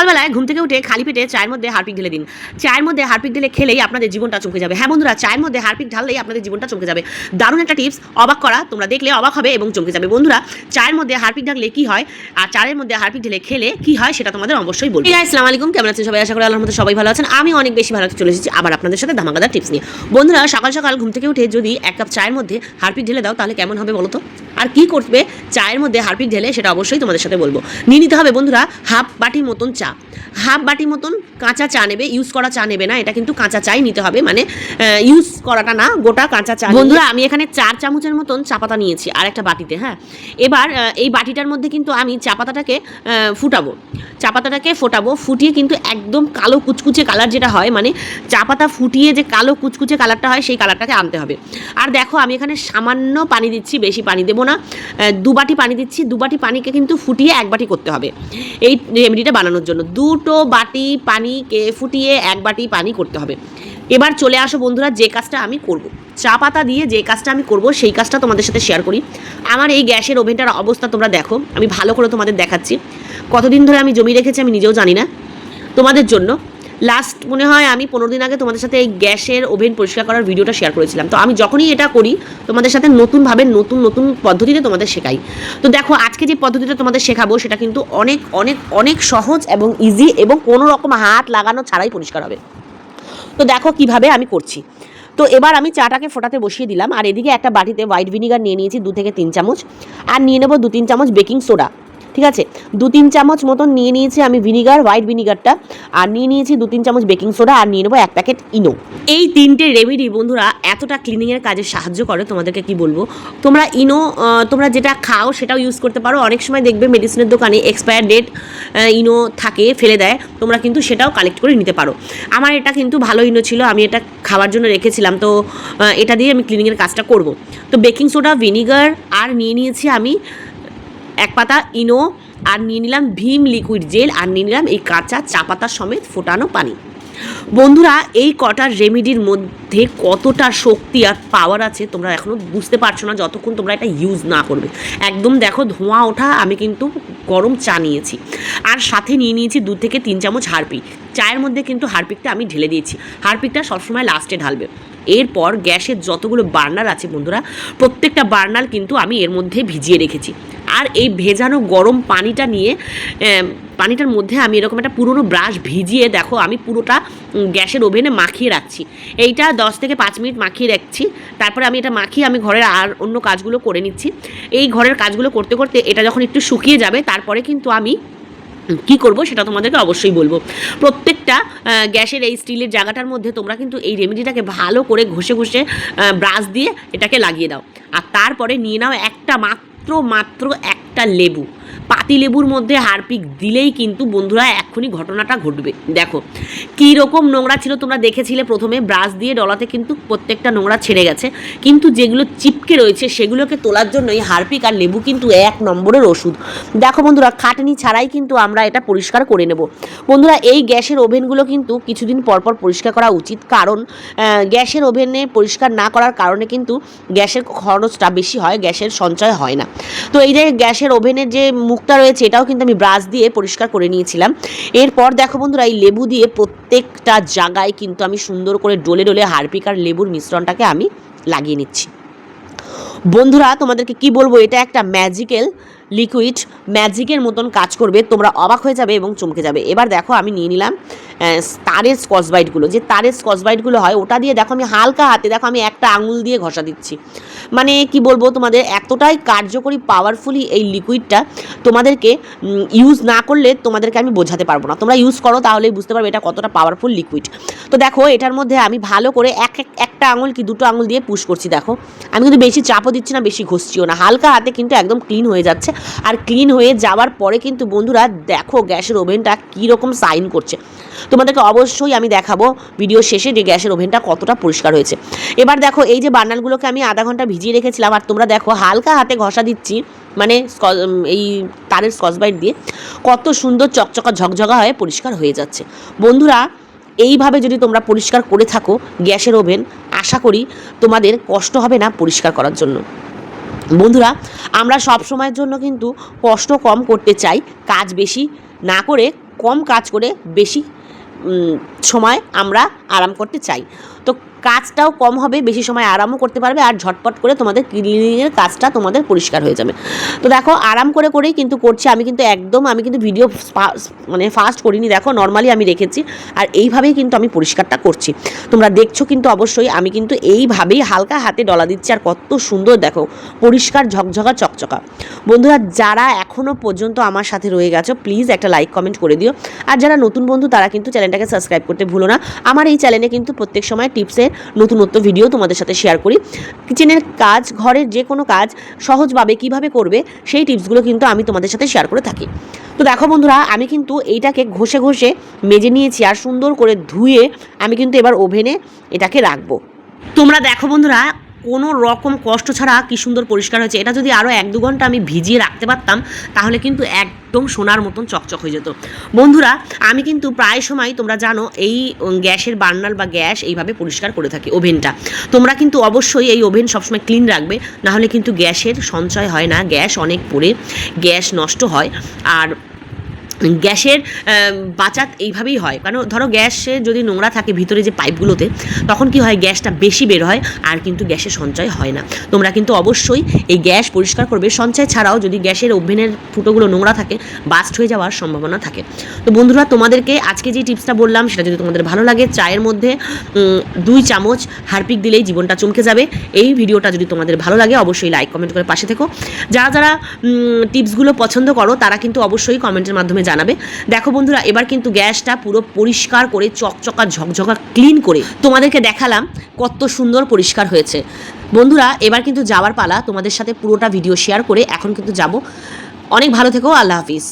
সকালবেলায় ঘুম থেকে উঠে খালি পেটে চায়ের মধ্যে হারপিক ঢেলে দিন। চায়ের মধ্যে হারপিক ঢেলে খেলেই আপনাদের জীবনটা চমকে যাবে। হ্যাঁ বন্ধুরা, চায়ের মধ্যে হারপিক ঢাললেই আপনাদের জীবনটা চমকে যাবে। দারুণ একটা টিপস, অবাক করা, তোমরা দেখলে অবাক হবে এবং চমকে যাবে। বন্ধুরা, চায়ের মধ্যে হারপিক ঢাকলে কি হয় আর চায়ের মধ্যে হারপিক ঢেলে খেলে কি হয় সেটা তোমাদের অবশ্যই বলব। আসসালামু আলাইকুম, কেমন আছেন সবাই? আশা করি আল্লাহর মধ্যে সবাই ভালো আছেন। আমি অনেক বেশি ভালো চলে এসেছি আবার আপনাদের সাথে ধামাকাদার টিপস নিয়ে। বন্ধুরা, সকাল সকাল ঘুম থেকে উঠে যদি এক কাপ চায়ের মধ্যে হারপিক ঢেলে দাও, তাহলে কেমন হবে বলো তো? আর কি করবে? চায়ের মধ্যে হারপিক ঢেলে সেটা অবশ্যই তোমাদের সাথে বলব। নিয়ে নিতে হবে বন্ধুরা, হাফ বাটির মতন চা। হাফ বাটি মতন কাঁচা চা নেবে ইউজ করা চা নেবে না, এটা কিন্তু কাঁচা চাই নিতে হবে। মানে ইউজ করাটা না, গোটা কাঁচা চা। বন্ধুরা, আমি এখানে চার চামচের মতন চা পাতা নিয়েছি আর একটা বাটিতে হ্যাঁ? এবার এই বাটিটার মধ্যে কিন্তু আমি চা পাতাটাকে ফুটাবো। চা পাতাটাকে ফোটাবো, ফুটিয়ে কিন্তু একদম কালো কুচকুচে কালার যেটা হয় মানে চা পাতা ফুটিয়ে যে কালো কুচকুচে কালারটা হয়, সেই কালারটাকে আনতে হবে। আর দেখো, আমি এখানে সামান্য পানি দিচ্ছি, বেশি পানি দেবো না। আহ, দু বাটি পানি দিচ্ছি দু বাটি পানিকে কিন্তু ফুটিয়ে এক বাটি করতে হবে এই রেমেডিটা বানানোর জন্য। দুটো বাটি পানিকে ফুটিয়ে এক বাটি পানি করতে হবে। এবার চলে আসো বন্ধুরা যে কাজটা আমি করব। চা পাতা দিয়ে যে কাজটা আমি করব সেই কাজটা তোমাদের সাথে শেয়ার করি। আমার এই গ্যাসের ওভেনটার অবস্থা তোমরা দেখো আমি ভালো করে তোমাদের দেখাচ্ছি। কতদিন ধরে আমি জমি রেখেছি আমি নিজেও জানি না। তোমাদের জন্য লাস্ট মনে হয় আমি পনেরো দিন আগে তোমাদের সাথে এই গ্যাসের ওভেন পরিষ্কার করার ভিডিওটা শেয়ার করেছিলাম। তো আমি যখনই এটা করি, তোমাদের সাথে নতুনভাবে নতুন নতুন পদ্ধতিতে তোমাদের শেখাই। তো দেখো, আজকে যে পদ্ধতিটা তোমাদের শেখাবো, সেটা কিন্তু অনেক অনেক অনেক সহজ এবং ইজি এবং কোনো রকম হাত লাগানো ছাড়াই পরিষ্কার হবে। তো দেখো কীভাবে আমি করছি। তো এবার আমি চাটাকে ফোটাতে বসিয়ে দিলাম, আর এদিকে একটা বাটিতে হোয়াইট ভিনিগার নিয়ে নিয়েছি দু থেকে তিন চামচ। আর নিয়ে নেব দু তিন চামচ বেকিং সোডা ঠিক আছে? দু তিন চামচ মতন নিয়ে নিয়েছি আমি ভিনিগার হোয়াইট ভিনিগারটা আর নিয়ে নিয়েছি দু তিন চামচ বেকিং সোডা আর নিয়ে নেব এক প্যাকেট ইনো এই তিনটে রেমেডি বন্ধুরা এতটা ক্লিনিংয়ের কাজে সাহায্য করে, তোমাদেরকে কি বলব? তোমরা ইনো তোমরা যেটা খাও সেটাও ইউজ করতে পারো। অনেক সময় দেখবে মেডিসিনের দোকানে এক্সপায়ার ডেট ইনো থাকে, ফেলে দেয়। তোমরা কিন্তু সেটাও কালেক্ট করে নিতে পারো। আমার এটা কিন্তু ভালো ইনো ছিল, আমি এটা খাওয়ার জন্য রেখেছিলাম। তো এটা দিয়ে আমি ক্লিনিংয়ের কাজটা করব। তো বেকিং সোডা ভিনিগার আর নিয়ে নিয়েছি আমি এক পাতা ইনো আর নিয়ে নিলাম ভীম লিকুইড জেল আর নিয়ে নিলাম এই কাঁচা চা পাতা সমেত ফোটানো পানি। বন্ধুরা, এই কটা রেমেডির মধ্যে কতটা শক্তি আর পাওয়ার আছে তোমরা এখনও বুঝতে পারছ না যতক্ষণ তোমরা এটা ইউজ না করবে। একদম দেখো ধোঁয়া ওঠা আমি কিন্তু গরম চা নিয়েছি। আর সাথে নিয়ে নিয়েছি দু থেকে তিন চামচ হারপিক চায়ের মধ্যে কিন্তু হারপিকটা আমি ঢেলে দিয়েছি। হারপিকটা সবসময় লাস্টে ঢালবে। এরপর গ্যাসের যতগুলো বার্নার আছে বন্ধুরা, প্রত্যেকটা বার্নার কিন্তু আমি এর মধ্যে ভিজিয়ে রেখেছি। আর এই ভেজানো গরম পানিটা নিয়ে পানিটার মধ্যে আমি এরকম একটা পুরনো ব্রাশ ভিজিয়ে দেখো, আমি পুরোটা গ্যাসের ওভেনে মাখিয়ে রাখছি। এইটা দশ থেকে পাঁচ মিনিট মাখিয়ে রাখছি। তারপরে আমি এটা মাখিয়ে আমি ঘরের আর অন্য কাজগুলো করে নিচ্ছি। এই ঘরের কাজগুলো করতে করতে এটা যখন একটু শুকিয়ে যাবে, তারপরে কিন্তু আমি কি করব সেটা তোমাদেরকে অবশ্যই বলব। প্রত্যেকটা গ্যাসের এই স্টিলের জায়গাটার মধ্যে তোমরা কিন্তু এই রেমেডিটাকে ভালো করে ঘষে ঘষে ব্রাশ দিয়ে এটাকে লাগিয়ে দাও। আর তারপরে নিয়ে নাও একটা মাত্র মাত্র একটা লেবু। পাতি লেবুর মধ্যে হারপিক দিলেই কিন্তু বন্ধুরা এক্ষুনি ঘটনাটা ঘটবে। দেখো কী রকম নোংরা ছিল তোমরা দেখেছিলে প্রথমে, ব্রাশ দিয়ে ডলাতে কিন্তু প্রত্যেকটা নোংরা ছেড়ে গেছে। কিন্তু যেগুলো চিপকে রয়েছে, সেগুলোকে তোলার জন্য এই হারপিক আর লেবু কিন্তু এক নম্বরের ওষুধ। দেখো বন্ধুরা, খাটনি ছাড়াই কিন্তু আমরা এটা পরিষ্কার করে নেব। বন্ধুরা, এই গ্যাসের ওভেনগুলো কিন্তু কিছুদিন পরপর পরিষ্কার করা উচিত। কারণ গ্যাসের ওভেনে পরিষ্কার না করার কারণে কিন্তু গ্যাসের খরচটা বেশি হয়, গ্যাসের সঞ্চয় হয় না। তো এই যে গ্যাসের ওভেনের যে মুখটা রয়েছে, এটাও কিন্তু আমি ব্রাশ দিয়ে পরিষ্কার করে নিয়েছিলাম। এরপর দেখো বন্ধুরা, এই লেবু দিয়ে প্রত্যেকটা জায়গায় কিন্তু আমি সুন্দর করে ডলে ডলে হারপিক আর লেবুর মিশ্রণটাকে আমি লাগিয়ে নিচ্ছি। বন্ধুরা, তোমাদেরকে কি বলব, এটা একটা ম্যাজিক্যাল লিকুইড ম্যাজিকের মতন কাজ করবে, তোমরা অবাক হয়ে যাবে এবং চমকে যাবে। এবার দেখো, আমি নিয়ে নিলাম তারের স্কচবাইটগুলো যে তারের স্কচবাইটগুলো হয়, ওটা দিয়ে দেখো, আমি হালকা হাতে দেখো, আমি একটা আঙুল দিয়ে ঘষা দিচ্ছি। মানে কি বলব, তোমাদের এতটাই কার্যকরী পাওয়ারফুলি এই লিকুইডটা তোমাদেরকে ইউজ না করলে তোমাদেরকে আমি বোঝাতে পারব না। তোমরা ইউজ করো, তাহলেই বুঝতে পারবে এটা কতটা পাওয়ারফুল লিকুইড তো দেখো, এটার মধ্যে আমি ভালো করে এক এক, একটা আঙুল কি দুটো আঙুল দিয়ে পুশ করছি, দেখো। আমি কিন্তু বেশি চাপও দিচ্ছি না, বেশি ঘষছিও না। হালকা হাতে কিন্তু একদম ক্লিন হয়ে যাচ্ছে। আর ক্লিন হয়ে যাওয়ার পরে কিন্তু বন্ধুরা দেখো গ্যাসের ওভেনটা কীরকম সাইন করছে। তোমাদেরকে অবশ্যই আমি দেখাবো ভিডিও শেষে যে গ্যাসের ওভেনটা কতটা পরিষ্কার হয়েছে। এবার দেখো এই যে বার্নারগুলোকে আমি আধা ঘণ্টা ভিজিয়ে রেখেছিলাম আর তোমরা দেখো হালকা হাতে ঘষা দিচ্ছি মানে এই তারের স্কচবাইট দিয়ে। কত সুন্দর চকচকা ঝকঝকা হয়ে পরিষ্কার হয়ে যাচ্ছে। বন্ধুরা, এইভাবে যদি তোমরা পরিষ্কার করে থাকো গ্যাসের ওভেন, আশা করি তোমাদের কষ্ট হবে না পরিষ্কার করার জন্য। বন্ধুরা, আমরা সব সময়ের জন্য কিন্তু কষ্ট কম করতে চাই, কাজ বেশি না করে কম কাজ করে বেশি সময় আমরা আরাম করতে চাই। তো কাজটাও কম হবে, বেশি সময় আরামও করতে পারবে আর ঝটপট করে তোমাদের ক্লিনিংয়ের কাজটা তোমাদের পরিষ্কার হয়ে যাবে। তো দেখো, আরাম করে করেই কিন্তু করছি। আমি কিন্তু একদম, আমি কিন্তু ভিডিও মানে ফাস্ট করিনি। দেখো নর্মালি আমি রেখেছি আর এইভাবেই কিন্তু আমি পরিষ্কারটা করছি। তোমরা দেখছ কিন্তু অবশ্যই, আমি কিন্তু এইভাবেই হালকা হাতে ডলা দিচ্ছি আর কত সুন্দর দেখো, পরিষ্কার ঝকঝকা চকচকা। বন্ধুরা, যারা এখনও পর্যন্ত আমার সাথে রয়ে গেছো প্লিজ একটা লাইক কমেন্ট করে দিও। আর যারা নতুন বন্ধু, তারা কিন্তু চ্যানেলটাকে সাবস্ক্রাইব করতে ভুলো না। আমার এই চ্যানেলে কিন্তু প্রত্যেক সময় টিপসের নতুনত্ব ভিডিও তোমাদের সাথে শেয়ার করি। কিচেনের কাজ, ঘরের যে কোনো কাজ সহজভাবে কীভাবে করবে, সেই টিপসগুলো কিন্তু আমি তোমাদের সাথে শেয়ার করে থাকি। তো দেখো বন্ধুরা, আমি কিন্তু এইটাকে ঘষে ঘষে মেজে নিয়েছি আর সুন্দর করে ধুয়ে আমি কিন্তু এবার ওভেনে এটাকে রাখব। তোমরা দেখো বন্ধুরা কোনো রকম কষ্ট ছাড়া কি সুন্দর পরিষ্কার হয়েছে? এটা যদি আরও এক দু ঘণ্টা আমি ভিজিয়ে রাখতে পারতাম, তাহলে কিন্তু একদম সোনার মতন চকচক হয়ে যেত। বন্ধুরা, আমি কিন্তু প্রায় সময়, তোমরা জানো, এই গ্যাসের বার্নার বা গ্যাস এইভাবে পরিষ্কার করে থাকি, ওভেনটা। তোমরা কিন্তু অবশ্যই এই ওভেন সবসময় ক্লিন রাখবে, নাহলে কিন্তু গ্যাসের সঞ্চয় হয় না, গ্যাস অনেক পড়ে, গ্যাস নষ্ট হয়। আর গ্যাসের বাঁচাত এইভাবেই হয়। কারণ ধরো গ্যাসে যদি নোংরা থাকে ভিতরে যে পাইপগুলোতে, তখন কি হয়, গ্যাসটা বেশি বের হয়, আর কিন্তু গ্যাসের সঞ্চয় হয় না। তোমরা কিন্তু অবশ্যই এই গ্যাস পরিষ্কার করবে। সঞ্চয় ছাড়াও যদি গ্যাসের ওভেনের ফুটোগুলো নোংরা থাকে, বাস্ট হয়ে যাওয়ার সম্ভাবনা থাকে। তো বন্ধুরা, তোমাদেরকে আজকে যে টিপসটা বললাম, সেটা যদি তোমাদের ভালো লাগে, চায়ের মধ্যে দুই চামচ হারপিক দিলেই জীবনটা চমকে যাবে। এই ভিডিওটা যদি তোমাদের ভালো লাগে, অবশ্যই লাইক কমেন্ট করে পাশে থেকো। যারা যারা টিপসগুলো পছন্দ করো, তারা কিন্তু অবশ্যই কমেন্টের মাধ্যমে জানাবে। দেখো বন্ধুরা, এবার কিন্তু গ্যাসটা পুরো পরিষ্কার করে, চকচকা, ঝকঝকা, ক্লিন করে তোমাদেরকে দেখালাম কত সুন্দর পরিষ্কার হয়েছে। বন্ধুরা, এবার কিন্তু যাওয়ার পালা। তোমাদের সাথে পুরোটা ভিডিও শেয়ার করে এখন কিন্তু যাব। অনেক ভালো থেকো, আল্লাহ হাফিজ।